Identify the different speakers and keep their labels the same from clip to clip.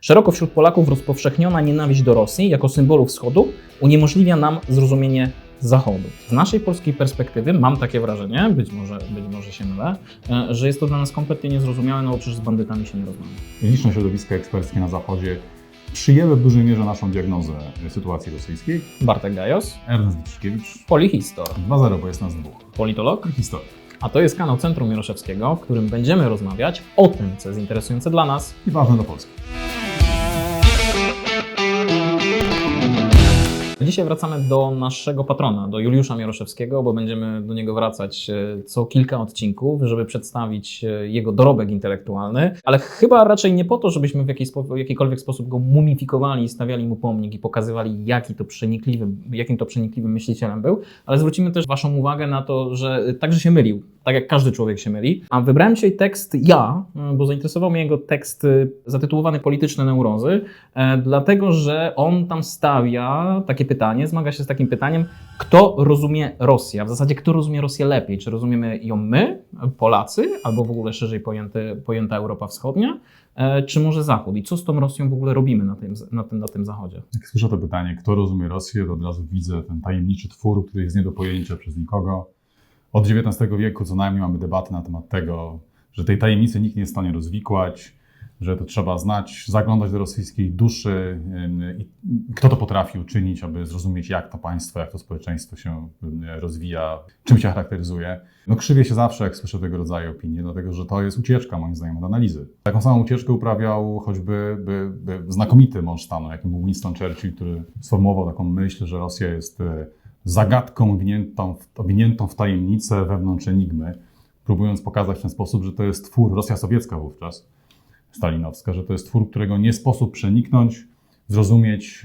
Speaker 1: Szeroko wśród Polaków rozpowszechniona nienawiść do Rosji jako symbolu wschodu uniemożliwia nam zrozumienie Zachodu. Z naszej polskiej perspektywy mam takie wrażenie, być może, być może się mylę, e, że jest to dla nas kompletnie niezrozumiałe, no bo przecież z bandytami się nie rozmawia.
Speaker 2: Liczne środowiska eksperckie na Zachodzie przyjęły w dużej mierze naszą diagnozę sytuacji rosyjskiej.
Speaker 1: Bartek Gajos,
Speaker 2: Ernest Witczkiewicz,
Speaker 1: Polihistor,
Speaker 2: 2-0, bo jest nas dwóch.
Speaker 1: politolog,
Speaker 2: Historia.
Speaker 1: a to jest kanał Centrum Jaroszewskiego, w którym będziemy rozmawiać o tym, co jest interesujące dla nas
Speaker 2: I ważne dla Polski.
Speaker 1: Dzisiaj wracamy do naszego patrona, do Juliusza Mieroszewskiego, bo będziemy do niego wracać e, co kilka odcinków, żeby przedstawić e, jego dorobek intelektualny, ale chyba raczej nie po to, żebyśmy w jakiś, w jakikolwiek sposób go mumifikowali stawiali mu pomnik i pokazywali, jaki to przenikliwym, jakim to przenikliwym myślicielem był, ale zwrócimy też Waszą uwagę na to, że e, także się mylił, tak jak każdy człowiek się myli. A wybrałem dzisiaj tekst ja, e, bo zainteresował mnie jego tekst e, zatytułowany Polityczne neurozy, E, dlatego że on tam stawia takie pytanie, zmaga się z takim pytaniem, kto rozumie Rosję? W zasadzie kto rozumie Rosję lepiej? Czy rozumiemy ją my, Polacy, albo w ogóle szerzej pojęty, pojęta Europa Wschodnia, e, czy może Zachód? I co z tą Rosją w ogóle robimy na tym, na tym, na tym Zachodzie?
Speaker 2: Jak słyszę to pytanie, kto rozumie Rosję, to od razu widzę ten tajemniczy twór, który jest nie do pojęcia przez nikogo. Od XIX wieku co najmniej mamy debaty na temat tego, że tej tajemnicy nikt nie jest w stanie rozwikłać, że to trzeba znać, zaglądać do rosyjskiej duszy i kto to potrafi uczynić, aby zrozumieć, jak to państwo, jak to społeczeństwo się rozwija, czym się charakteryzuje. No krzywię się zawsze, jak słyszę tego rodzaju opinie, dlatego że to jest ucieczka, moim zdaniem, od analizy. Taką samą ucieczkę uprawiał choćby by, by znakomity mąż stanu, jakim był Winston Churchill, który sformułował taką myśl, że Rosja jest e, zagadką owiniętą w, owiniętą w tajemnicę wewnątrz enigmy, próbując pokazać w ten sposób, że to jest twór, Rosja sowiecka wówczas, stalinowska, że to jest twór, którego nie sposób przeniknąć, zrozumieć,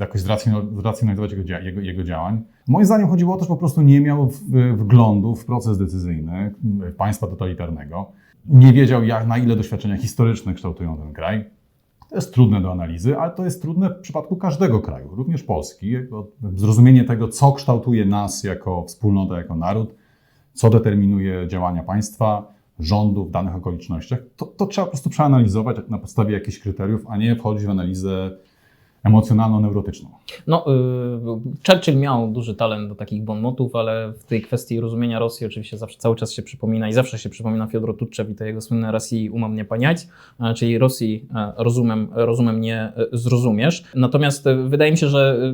Speaker 2: jakoś zracjonalizować jego, jego, jego działań. Moim zdaniem chodziło o to, że po prostu nie miał wglądu w proces decyzyjny państwa totalitarnego. Nie wiedział, jak, na ile doświadczenia historyczne kształtują ten kraj. To jest trudne do analizy, ale to jest trudne w przypadku każdego kraju, również Polski. Zrozumienie tego, co kształtuje nas jako wspólnotę, jako naród, co determinuje działania państwa, rządu w danych okolicznościach, to, to trzeba po prostu przeanalizować na podstawie jakichś kryteriów, a nie wchodzić w analizę emocjonalno-neurotyczną.
Speaker 1: No, y, Churchill miał duży talent do takich bonmotów, ale w tej kwestii rozumienia Rosji oczywiście zawsze cały czas się przypomina i zawsze się przypomina Fiodor Tutczew i to jego słynne Rosji umam nie paniać, czyli Rosji e, rozumem, rozumem nie e, zrozumiesz. Natomiast e, wydaje mi się, że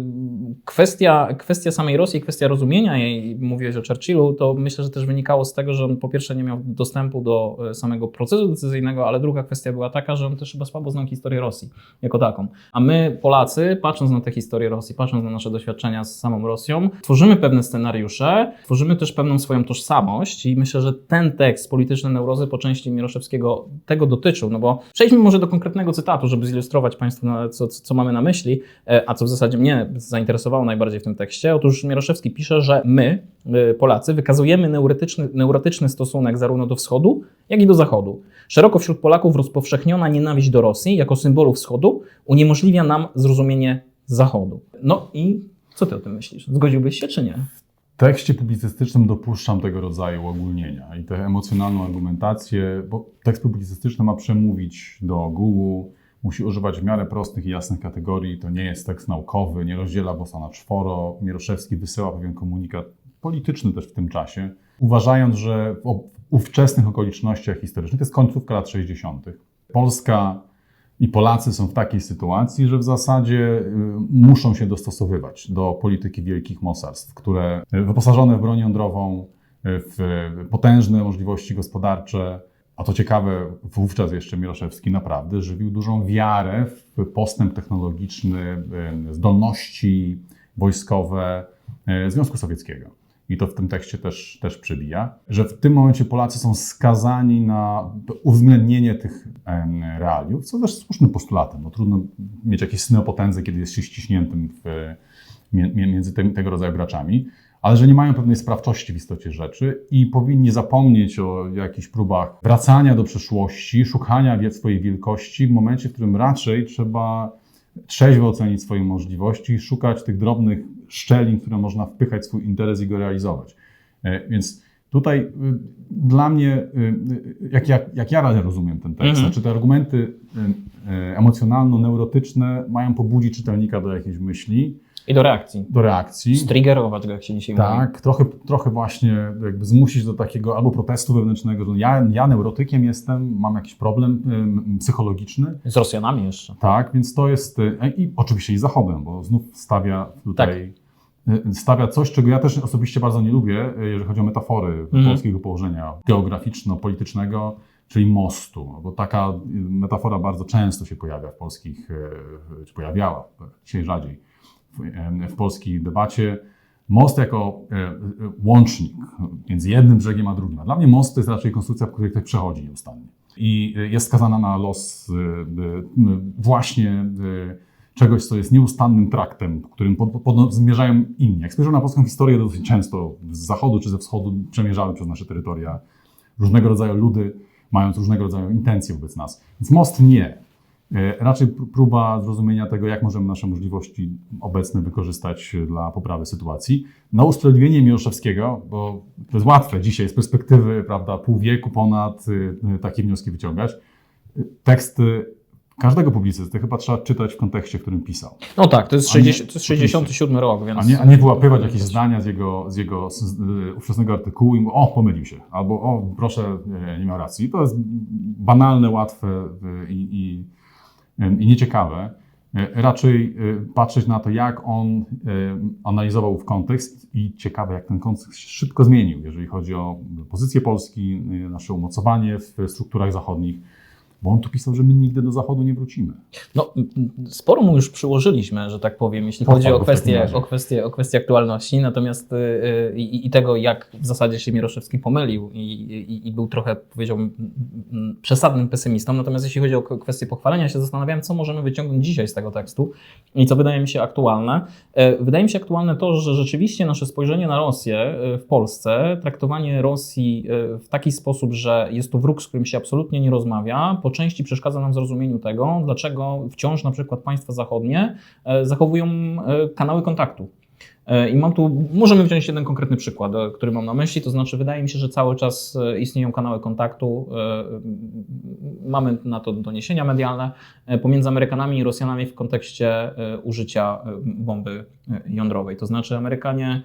Speaker 1: kwestia, kwestia samej Rosji, kwestia rozumienia jej, mówiłeś o Churchillu, to myślę, że też wynikało z tego, że on po pierwsze nie miał dostępu do e, samego procesu decyzyjnego, ale druga kwestia była taka, że on też chyba słabo znał historię Rosji jako taką. A my, Polacy, patrząc na tę historię Rosji, patrząc na nasze doświadczenia z samą Rosją, tworzymy pewne scenariusze, tworzymy też pewną swoją tożsamość i myślę, że ten tekst, Polityczne Neurozy po części Miroszewskiego tego dotyczył, no bo przejdźmy może do konkretnego cytatu, żeby zilustrować Państwu, co, co mamy na myśli, e, a co w zasadzie mnie zainteresowało najbardziej w tym tekście. Otóż Miroszewski pisze, że my, e, Polacy, wykazujemy neurotyczny, neurotyczny stosunek zarówno do wschodu, jak i do zachodu. Szeroko wśród Polaków rozpowszechniona nienawiść do Rosji jako symbolu wschodu uniemożliwia nam zrozumienie Zachodu. No i co ty o tym myślisz? Zgodziłbyś się czy nie?
Speaker 2: Tekście publicystycznym dopuszczam tego rodzaju ogólnienia i tę emocjonalną argumentację, bo tekst publicystyczny ma przemówić do ogółu, musi używać w miarę prostych i jasnych kategorii. To nie jest tekst naukowy, nie rozdziela bossa na czworo. Mieroszewski wysyła pewien komunikat polityczny też w tym czasie, uważając, że w ówczesnych okolicznościach historycznych, to jest końcówka lat 60., Polska i Polacy są w takiej sytuacji, że w zasadzie y, muszą się dostosowywać do polityki wielkich mocarstw, które wyposażone w broń jądrową, y, w potężne możliwości gospodarcze, a to ciekawe, wówczas jeszcze Miloszewski naprawdę żywił dużą wiarę w postęp technologiczny, y, zdolności wojskowe y, Związku Sowieckiego. I to w tym tekście też, też przebija, że w tym momencie Polacy są skazani na uwzględnienie tych em, realiów, co też słusznym postulatem. No, trudno mieć jakieś sny o potędze, kiedy jest się ściśniętym w, między tego rodzaju graczami, ale że nie mają pewnej sprawczości w istocie rzeczy i powinni zapomnieć o jakichś próbach wracania do przeszłości, szukania swojej wielkości w momencie, w którym raczej trzeba trzeźwo ocenić swoje możliwości i szukać tych drobnych szczelin, które można wpychać swój interes i go realizować. E, Więc Tutaj y, dla mnie, y, y, jak, jak, jak ja rozumiem ten tekst,
Speaker 1: Mhm.
Speaker 2: znaczy te argumenty y, y, emocjonalno-neurotyczne mają pobudzić czytelnika do jakiejś myśli,
Speaker 1: I do reakcji.
Speaker 2: do reakcji.
Speaker 1: Striggerować go, jak się dzisiaj mówi.
Speaker 2: Tak, trochę, trochę właśnie jakby zmusić do takiego albo protestu wewnętrznego, że ja, ja neurotykiem jestem, mam jakiś problem y, psychologiczny.
Speaker 1: Z Rosjanami jeszcze.
Speaker 2: Tak, więc to jest y, i oczywiście i Zachodem, bo znów stawia tutaj y, stawia coś, czego ja też osobiście bardzo nie lubię, y, jeżeli chodzi o metafory
Speaker 1: Mhm.
Speaker 2: polskiego położenia geograficzno-politycznego, czyli mostu, bo taka y, metafora bardzo często się pojawia w polskich, y, czy pojawiała, dzisiaj rzadziej, w, y, w polskiej debacie. Most jako y, łącznik między jednym brzegiem a drugim. A dla mnie most to jest raczej konstrukcja, w której ktoś przechodzi nieustannie. I y, jest skazana na los właśnie czegoś, co jest nieustannym traktem, którym pod, pod, zmierzają inni. Jak spojrzymy na polską historię, to dosyć często z zachodu czy ze wschodu przemierzały przez nasze terytoria różnego rodzaju ludy, mając różnego rodzaju intencje wobec nas. Więc most nie. E, Raczej pr- próba zrozumienia tego, jak możemy nasze możliwości obecne wykorzystać e, dla poprawy sytuacji. Na usprawiedliwienie Miłoszewskiego, bo to jest łatwe dzisiaj z perspektywy prawda, pół wieku ponad y, takie wnioski wyciągać. Teksty każdego publicysty chyba trzeba czytać w kontekście, w którym pisał.
Speaker 1: No tak, to jest,
Speaker 2: A nie-
Speaker 1: 60, to jest 67 rok, więc...
Speaker 2: A nie, a nie wyłapywać jakieś zdania z jego, z jego z, z, ówczesnego artykułu i o, pomylił się, albo o, proszę, nie miał racji. To jest banalne, łatwe i, i, i nieciekawe. Y, Raczej y, patrzeć na to, jak on y, analizował w kontekst i ciekawe, jak ten kontekst się szybko zmienił, jeżeli chodzi o pozycję Polski, nasze umocowanie w strukturach zachodnich, bo on tu pisał, że my nigdy do Zachodu nie wrócimy.
Speaker 1: No, sporo mu już przyłożyliśmy, że tak powiem, jeśli
Speaker 2: Pochwal
Speaker 1: chodzi o kwestię, o, kwestię, o kwestię aktualności, natomiast y, y, i, i tego, jak w zasadzie się Miroszewski pomylił i, i, i był trochę, powiedziałbym, przesadnym pesymistą. Natomiast jeśli chodzi o kwestię pochwalenia się, zastanawiałem, co możemy wyciągnąć dzisiaj z tego tekstu i co wydaje mi się aktualne. E, Wydaje mi się aktualne to, że rzeczywiście nasze spojrzenie na Rosję e, w Polsce, traktowanie Rosji e, w taki sposób, że jest to wróg, z którym się absolutnie nie rozmawia, po części przeszkadza nam w zrozumieniu tego, dlaczego wciąż na przykład państwa zachodnie e, zachowują e, kanały kontaktu. E, I mam tu, możemy wziąć jeden konkretny przykład, który mam na myśli, to znaczy wydaje mi się, że cały czas istnieją kanały kontaktu, mamy na to doniesienia medialne pomiędzy Amerykanami i Rosjanami w kontekście użycia bomby jądrowej. To znaczy Amerykanie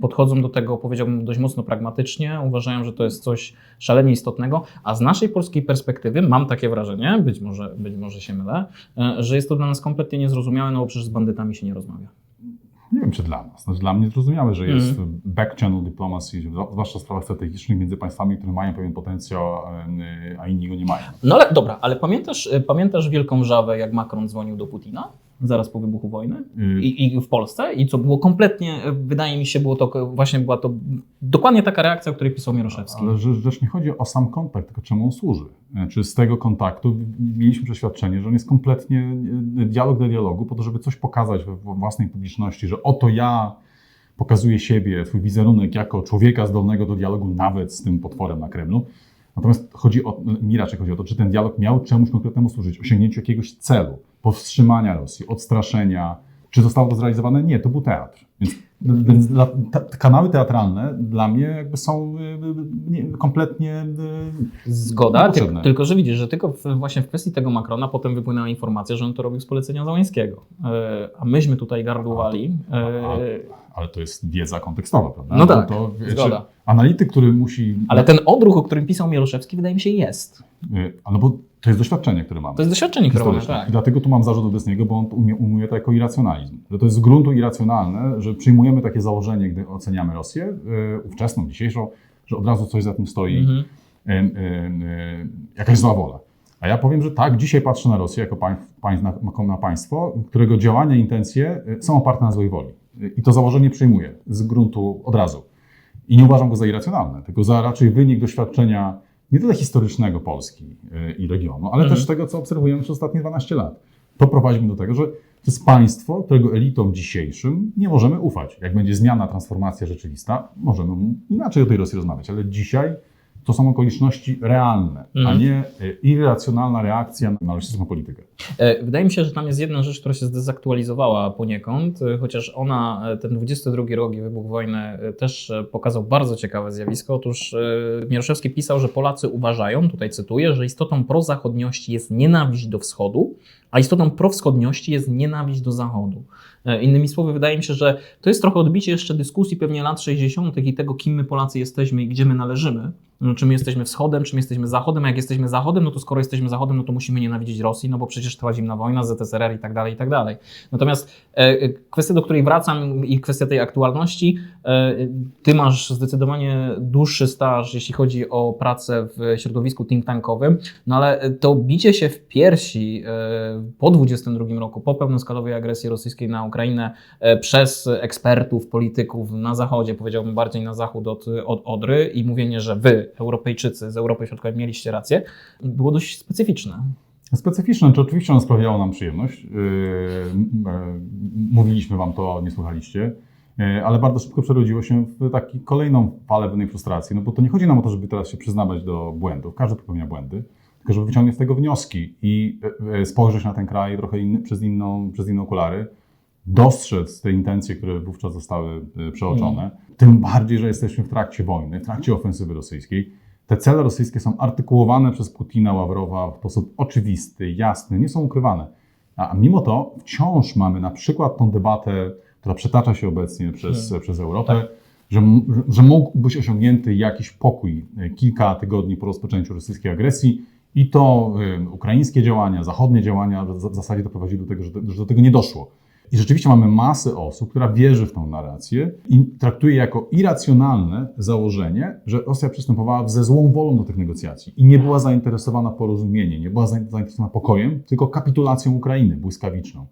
Speaker 1: podchodzą do tego, powiedziałbym, dość mocno pragmatycznie, uważają, że to jest coś szalenie istotnego, a z naszej polskiej perspektywy mam takie wrażenie, być może, być może się mylę, e, że jest to dla nas kompletnie niezrozumiałe, no bo przecież z bandytami się nie rozmawia.
Speaker 2: Nie wiem, czy dla nas. Znaczy, dla mnie zrozumiałe, że jest
Speaker 1: Mhm.
Speaker 2: back channel diplomacy, zwłaszcza w sprawach strategicznych między państwami, które mają pewien potencjał, a- a inni go nie mają.
Speaker 1: No ale dobra, ale pamiętasz, e, pamiętasz wielką wrzawę, jak Macron dzwonił do Putina zaraz po wybuchu wojny?
Speaker 2: Y,
Speaker 1: I, I w Polsce? I co było kompletnie, e, wydaje mi się, było to właśnie była to dokładnie taka reakcja, o której pisał Mieroszewski.
Speaker 2: Ale rzecz nie chodzi o sam kontakt, tylko czemu on służy. E, Czy z tego kontaktu mieliśmy przeświadczenie, że on jest kompletnie e, dialog do dialogu, po to, żeby coś pokazać we we własnej publiczności, że oto ja pokazuję siebie, swój wizerunek jako człowieka zdolnego do dialogu nawet z tym potworem na Kremlu. Natomiast chodzi o, mi raczej chodzi o to, czy ten dialog miał czemuś konkretnemu służyć, osiągnięciu jakiegoś celu, powstrzymania Rosji, odstraszenia. Czy zostało to zrealizowane? Nie, to był teatr. Więc, więc dla, te kanały teatralne dla mnie jakby są y, y, nie, kompletnie y,
Speaker 1: Zgoda, ty,
Speaker 2: Potrzebne.
Speaker 1: tylko że widzisz, że tylko w, właśnie w kwestii tego Macrona potem wypłynęła informacja, że on to robił z polecenia Załęskiego. E, a myśmy tutaj gardłowali. E,
Speaker 2: ale to jest wiedza kontekstowa, prawda?
Speaker 1: No tak,
Speaker 2: to,
Speaker 1: zgoda.
Speaker 2: Analityk, który musi.
Speaker 1: ale ten odruch, o którym pisał Mieroszewski, wydaje mi się jest.
Speaker 2: No bo to jest doświadczenie, które mamy.
Speaker 1: To jest doświadczenie, które mamy,
Speaker 2: historyczne. I
Speaker 1: tak.
Speaker 2: dlatego tu mam zarzut wobec niego, bo on umie, umuje to jako irracjonalizm. Że to jest z gruntu irracjonalne, że przyjmujemy takie założenie, gdy oceniamy Rosję, y, ówczesną, dzisiejszą, że od razu coś za tym stoi,
Speaker 1: Mhm.
Speaker 2: y, y, y, jakaś zła wola. A ja powiem, że tak, dzisiaj patrzę na Rosję jako pań, pań, na, na państwo, którego działania intencje są oparte na złej woli. I to założenie przyjmuję z gruntu od razu. I nie uważam go za irracjonalne, tylko za raczej wynik doświadczenia nie tyle historycznego Polski y, i regionu, ale
Speaker 1: Mhm.
Speaker 2: też tego, co obserwujemy przez ostatnie 12 lat. To prowadzi mnie do tego, że to jest państwo, którego elitom dzisiejszym nie możemy ufać. Jak będzie zmiana, transformacja rzeczywista, możemy inaczej o tej Rosji rozmawiać, ale dzisiaj to są okoliczności realne, a
Speaker 1: Mhm.
Speaker 2: nie e, irracjonalna reakcja na rosyjską politykę.
Speaker 1: E, Wydaje mi się, że tam jest jedna rzecz, która się zdezaktualizowała poniekąd, e, chociaż ona, ten 22 rok i wybuch wojny też pokazał bardzo ciekawe zjawisko. Otóż Mieroszewski pisał, że Polacy uważają, tutaj cytuję, że istotą prozachodniości jest nienawiść do wschodu, a istotą prowschodniości jest nienawiść do zachodu. Innymi słowy, wydaje mi się, że to jest trochę odbicie jeszcze dyskusji pewnie lat 60. i tego, kim my Polacy jesteśmy i gdzie my należymy. No, Czy my jesteśmy wschodem, czy my jesteśmy zachodem, a jak jesteśmy zachodem, no to skoro jesteśmy zachodem, no to musimy nienawidzić Rosji, no bo przecież trwa zimna wojna, ZSRR i tak dalej, i tak dalej. Natomiast e, e, kwestia, do której wracam i kwestia tej aktualności, e, ty masz zdecydowanie dłuższy staż, jeśli chodzi o pracę w środowisku think tankowym, no ale to bicie się w piersi e, po 22 roku, po pełnoskalowej agresji rosyjskiej na Ukrainę e, przez ekspertów, polityków na zachodzie, powiedziałbym bardziej na zachód od, od Odry i mówienie, że wy, Europejczycy z Europy Środkowej mieliście rację, było dość specyficzne.
Speaker 2: Specyficzne, czy oczywiście ono sprawiało nam przyjemność. Yy, yy, Mówiliśmy wam to, nie słuchaliście, ale bardzo szybko przerodziło się w taką kolejną falę pewnej frustracji. No bo to nie chodzi nam o to, żeby teraz się przyznawać do błędów. Każdy popełnia błędy, tylko żeby wyciągnąć z tego wnioski i spojrzeć na ten kraj trochę inny, przez, inną, przez inne okulary, dostrzec te intencje, które wówczas zostały yy, przeoczone. Tym bardziej, że jesteśmy w trakcie wojny, w trakcie ofensywy rosyjskiej. Te cele rosyjskie są artykułowane przez Putina, Ławrowa w sposób oczywisty, jasny, nie są ukrywane. A mimo to wciąż mamy na przykład tą debatę, która przetacza się obecnie przez, przez Europę, że, m- że mógł być osiągnięty jakiś pokój e, kilka tygodni po rozpoczęciu rosyjskiej agresji i to e, ukraińskie działania, zachodnie działania w w zasadzie doprowadziły do tego, że do, że do tego nie doszło. I rzeczywiście mamy masę osób, która wierzy w tą narrację i traktuje jako irracjonalne założenie, że Rosja przystępowała ze złą wolą do tych negocjacji i nie była zainteresowana porozumieniem, nie była zain- zainteresowana pokojem, tylko kapitulacją Ukrainy błyskawiczną.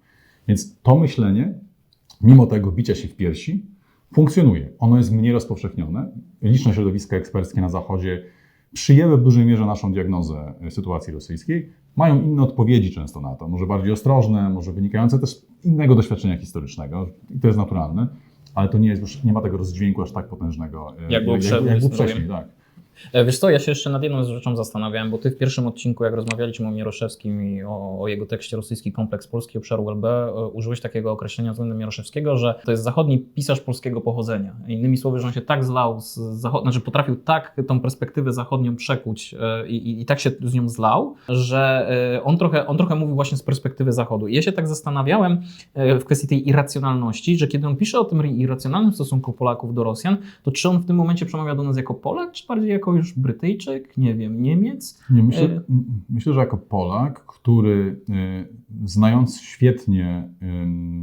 Speaker 2: Więc to myślenie, mimo tego bicia się w piersi, funkcjonuje. Ono jest mniej rozpowszechnione. Liczne środowiska eksperckie na Zachodzie przyjęły w dużej mierze naszą diagnozę e, sytuacji rosyjskiej, mają inne odpowiedzi często na to, może bardziej ostrożne, może wynikające też z innego doświadczenia historycznego i to jest naturalne, ale to nie jest już, nie ma tego rozdźwięku aż tak potężnego, e,
Speaker 1: Jak przed
Speaker 2: jak, jak było
Speaker 1: 22.
Speaker 2: wcześniej, tak.
Speaker 1: E, Wiesz co, ja się jeszcze nad jedną rzeczą zastanawiałem, bo ty w pierwszym odcinku, jak rozmawialiśmy o Mieroszewskim i o, o jego tekście Rosyjski Kompleks Polski Obszaru LB, e, użyłeś takiego określenia względem Mieroszewskiego, że to jest zachodni pisarz polskiego pochodzenia. Innymi słowy, że on się tak zlał, z zachod... znaczy potrafił tak tą perspektywę zachodnią przekuć e, i, i, i tak się z nią zlał, że on trochę, on trochę mówił właśnie z perspektywy zachodu. I ja się tak zastanawiałem w kwestii tej irracjonalności, że kiedy on pisze o tym irracjonalnym stosunku Polaków do Rosjan, to czy on w tym momencie przemawia do nas jako Polak, czy bardziej jako już Brytyjczyk, nie wiem, Niemiec?
Speaker 2: Nie, myślę,
Speaker 1: E,
Speaker 2: myślę, że jako Polak, który y, znając świetnie y,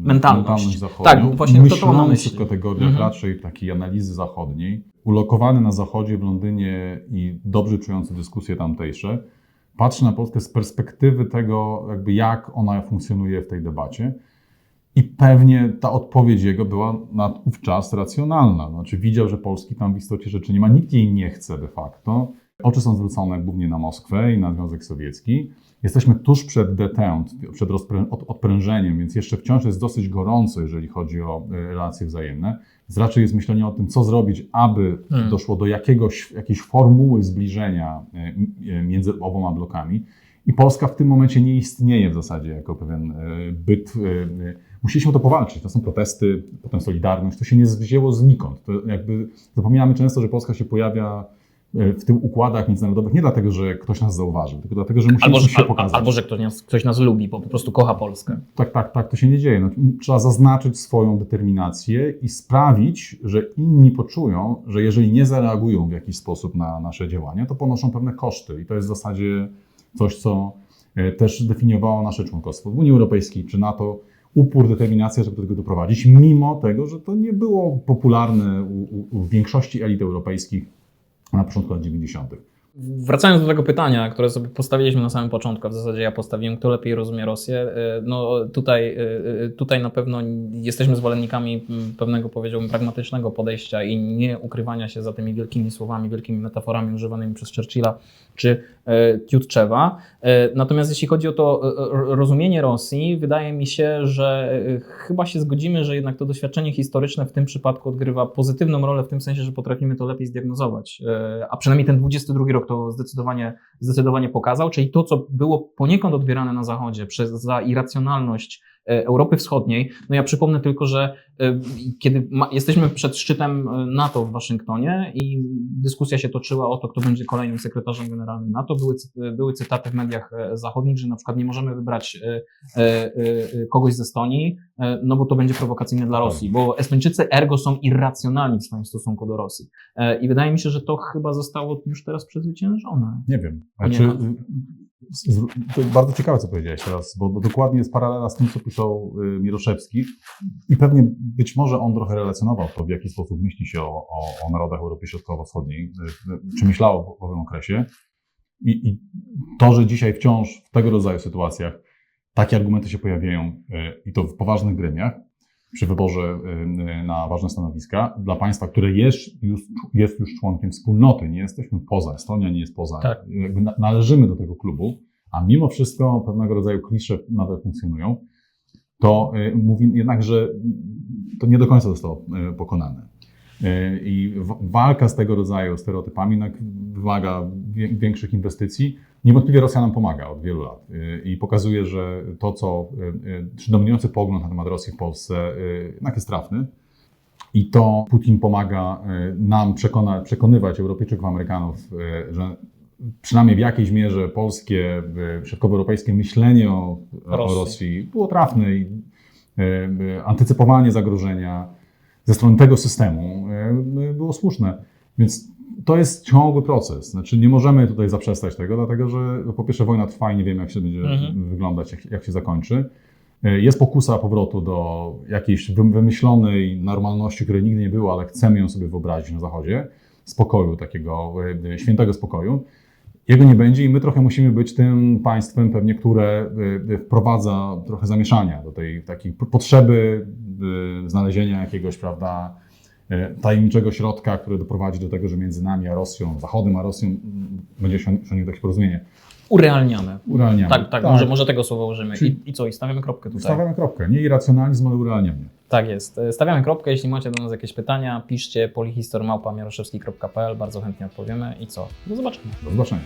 Speaker 1: Mentalność.
Speaker 2: zachodnią,
Speaker 1: Tak, właśnie to- to mam
Speaker 2: myśląc
Speaker 1: myśli.
Speaker 2: w kategoriach
Speaker 1: Mhm.
Speaker 2: raczej takiej analizy zachodniej, ulokowany na zachodzie w Londynie i dobrze czujący dyskusje tamtejsze, patrzy na Polskę z perspektywy tego, jakby jak ona funkcjonuje w tej debacie. I pewnie ta odpowiedź jego była na wczas racjonalna. Znaczy widział, że Polski tam w istocie rzeczy nie ma, nikt jej nie chce de facto. Oczy są zwrócone głównie na Moskwę i na Związek Sowiecki. Jesteśmy tuż przed detente, przed odprężeniem, więc jeszcze wciąż jest dosyć gorąco, jeżeli chodzi o e, relacje wzajemne. Więc raczej jest myślenie o tym, co zrobić, aby
Speaker 1: Hmm.
Speaker 2: doszło do jakiegoś, jakiejś formuły zbliżenia e, e, między oboma blokami. I Polska w tym momencie nie istnieje w zasadzie jako pewien byt. Musieliśmy o to powalczyć. To są protesty, potem Solidarność. To się nie wzięło znikąd. To jakby zapominamy często, że Polska się pojawia e, w tych układach międzynarodowych nie dlatego, że ktoś nas zauważył, tylko dlatego, że musimy
Speaker 1: Albo, że,
Speaker 2: się
Speaker 1: al,
Speaker 2: pokazać.
Speaker 1: albo, że ktoś nas, ktoś nas lubi, bo po prostu kocha Polskę.
Speaker 2: Tak, tak, tak, to się nie dzieje. No, trzeba zaznaczyć swoją determinację i sprawić, że inni poczują, że jeżeli nie zareagują w jakiś sposób na nasze działania, to ponoszą pewne koszty. I to jest w zasadzie coś, co e, też definiowało nasze członkostwo w Unii Europejskiej czy NATO. Upór, determinacja, żeby do tego doprowadzić, mimo tego, że to nie było popularne u, u, u większości elit europejskich na początku lat 90.
Speaker 1: Wracając do tego pytania, które sobie postawiliśmy na samym początku, w zasadzie ja postawiłem, kto lepiej rozumie Rosję, e, no tutaj, e, tutaj na pewno jesteśmy zwolennikami m, pewnego, powiedziałbym, pragmatycznego podejścia i nie ukrywania się za tymi wielkimi słowami, wielkimi metaforami używanymi przez Churchilla czy Tiutczewa. Natomiast jeśli chodzi o to rozumienie Rosji, wydaje mi się, że chyba się zgodzimy, że jednak to doświadczenie historyczne w tym przypadku odgrywa pozytywną rolę w tym sensie, że potrafimy to lepiej zdiagnozować. A przynajmniej ten 22 rok to zdecydowanie, zdecydowanie pokazał, czyli to, co było poniekąd odbierane na Zachodzie przez, za irracjonalność Europy Wschodniej. No ja przypomnę tylko, że e, kiedy ma, jesteśmy przed szczytem e, NATO w Waszyngtonie i dyskusja się toczyła o to, kto będzie kolejnym sekretarzem generalnym NATO, były, były cytaty w mediach e, zachodnich, że na przykład nie możemy wybrać e, e, e, kogoś z Estonii, e, no bo to będzie prowokacyjne dla Rosji, bo Estończycy ergo są irracjonalni w swoim stosunku do Rosji. E, I wydaje mi się, że to chyba zostało już teraz przezwyciężone.
Speaker 2: Nie wiem.
Speaker 1: Nie
Speaker 2: Znaczy,
Speaker 1: ma.
Speaker 2: To bardzo ciekawe, co powiedziałeś teraz, bo dokładnie jest paralela z tym, co pisał y, Miroszewski i pewnie być może on trochę relacjonował to, w jaki sposób myśli się o, o, o narodach Europy Środkowo-Wschodniej, y, y, czy myślało w owym okresie. I, I to, że dzisiaj wciąż w tego rodzaju sytuacjach takie argumenty się pojawiają i to w poważnych gremiach, przy wyborze y, y, na ważne stanowiska, dla państwa, które jest już, jest już członkiem wspólnoty, nie jesteśmy poza, Estonia nie jest poza,
Speaker 1: Tak.
Speaker 2: należymy do tego klubu, a mimo wszystko pewnego rodzaju klisze nadal funkcjonują, to y, mówi jednak, że to nie do końca zostało pokonane. Y, I walka z tego rodzaju stereotypami wymaga większych inwestycji. Niewątpliwie Rosja nam pomaga od wielu lat y, i pokazuje, że to, co, y, czy dominujący pogląd na temat Rosji w Polsce jednak jest trafny. I to Putin pomaga nam przekona, przekonywać Europejczyków, Amerykanów, że przynajmniej w jakiejś mierze polskie, środkowoeuropejskie myślenie o, o
Speaker 1: Rosji.
Speaker 2: Było trafne i antycypowanie zagrożenia ze strony tego systemu y, y, było słuszne. Więc to jest ciągły proces. Znaczy nie możemy tutaj zaprzestać tego, dlatego że no, po pierwsze wojna trwa i nie wiemy, jak się będzie
Speaker 1: Mhm.
Speaker 2: wyglądać, jak, jak się zakończy. Y, Jest pokusa powrotu do jakiejś wym- wymyślonej normalności, której nigdy nie było, ale chcemy ją sobie wyobrazić na Zachodzie. Spokoju, takiego y, świętego spokoju. Jego nie będzie i my trochę musimy być tym państwem pewnie, które wprowadza trochę zamieszania do tej takiej potrzeby znalezienia jakiegoś, prawda, y, tajemniczego środka, który doprowadzi do tego, że między nami a Rosją, Zachodem a Rosją mm, będzie się osiągnięte jakieś porozumienie.
Speaker 1: Urealniamy.
Speaker 2: Urealniamy.
Speaker 1: Tak, tak, Może, może tego słowa użymy.
Speaker 2: Czyli-
Speaker 1: I, I co, i stawiamy kropkę tutaj.
Speaker 2: Stawiamy kropkę. Nie irracjonalizm, ale urealniamy.
Speaker 1: Tak jest. E, Stawiamy kropkę. Jeśli macie do nas jakieś pytania, piszcie polihistormałpa.miaroszewski.pl. Bardzo chętnie odpowiemy. I co? Do zobaczenia.
Speaker 2: Do zobaczenia.